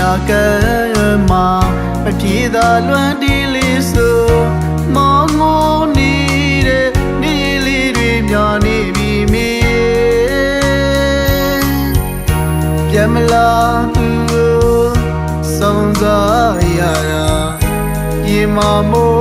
ကမှာမပြေသာလွမ်းတီးလေးဆိုမောင်ငိုနေတဲ့နေ့လေးတွေများနေပြီမေပြန်မလာသူကိုစုံစားရတာရေမမိုးမိုး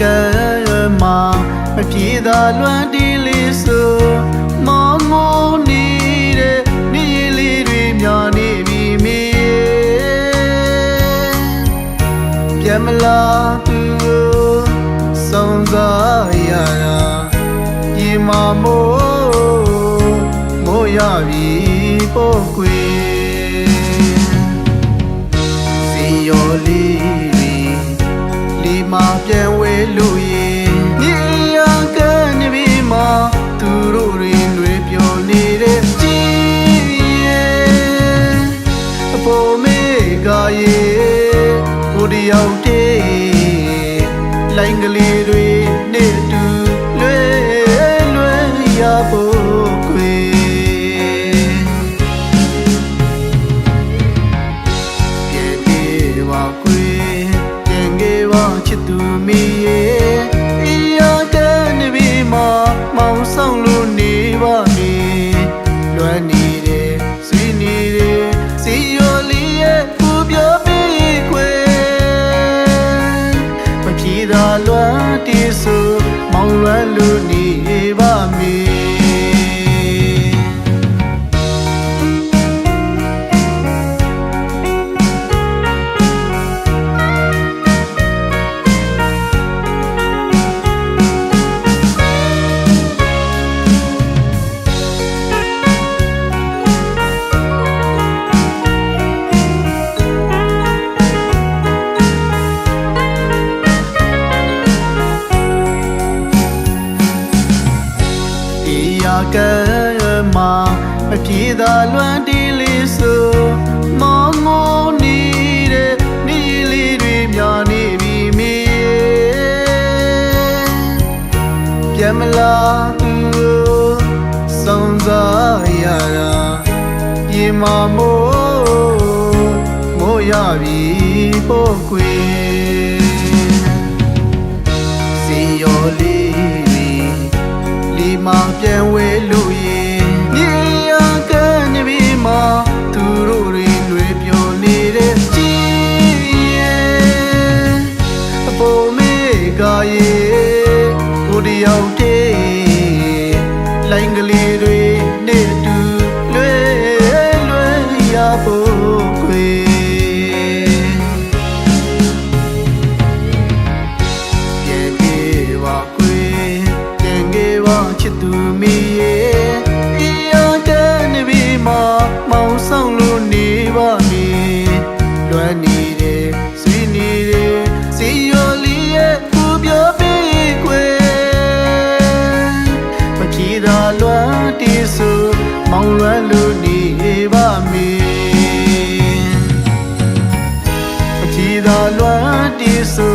ကမှာမပြေသာလွမ်းတီးလေးဆိုမောင်ငိုနေတဲ့နေ့လေးတွေများနေပြီမေပြန်မလာသူကိုစုံစားရတာဒီမမိုးမိုးရပြီပို့ကွေစီယောလေးတွေလီမာပြန် ဝဲ ပြန်ကေပါချစ်သူမီရဲ့အရာကနေပြီးမှမောင်ဆောင်လို့နေပါမေလွမ်းနေတယ်ဆွေးနေတယ်စီယောလေးရဲ့ကိုပြောပြီးခွေမပြေသာလွမ်းတီးဆိုမောင်လွမ်းလို့နေ ဒီရကမှာမပြေသာလွမ်းတီးလေးဆိုမောင်ငိုနေတဲ့နေ့လေးတွေများနေပြီမေပြန်မလာသူကိုစုံစားရတာပြေမမိုးမိုးရပြီပို့ခွေစီယောလေးတွေလီမာပြန် တွေနဲ့တူလွဲလွဲရဖို့ခွေပြေပြေပါခွေတင်ငေးပါချစ်သူမီရဲ့ဒီအောင်တဲ့နေပြီမမောင်ဆောင်လို့နေပါမည်လွမ်းနေတယ်ဆွေးနေတယ်စီရောလီရဲ့ကိုပြောပေးခွေ Kira Luan တီဆူမောင်လွယ်လူနီပါမီအချီသာလွယ်တီဆူ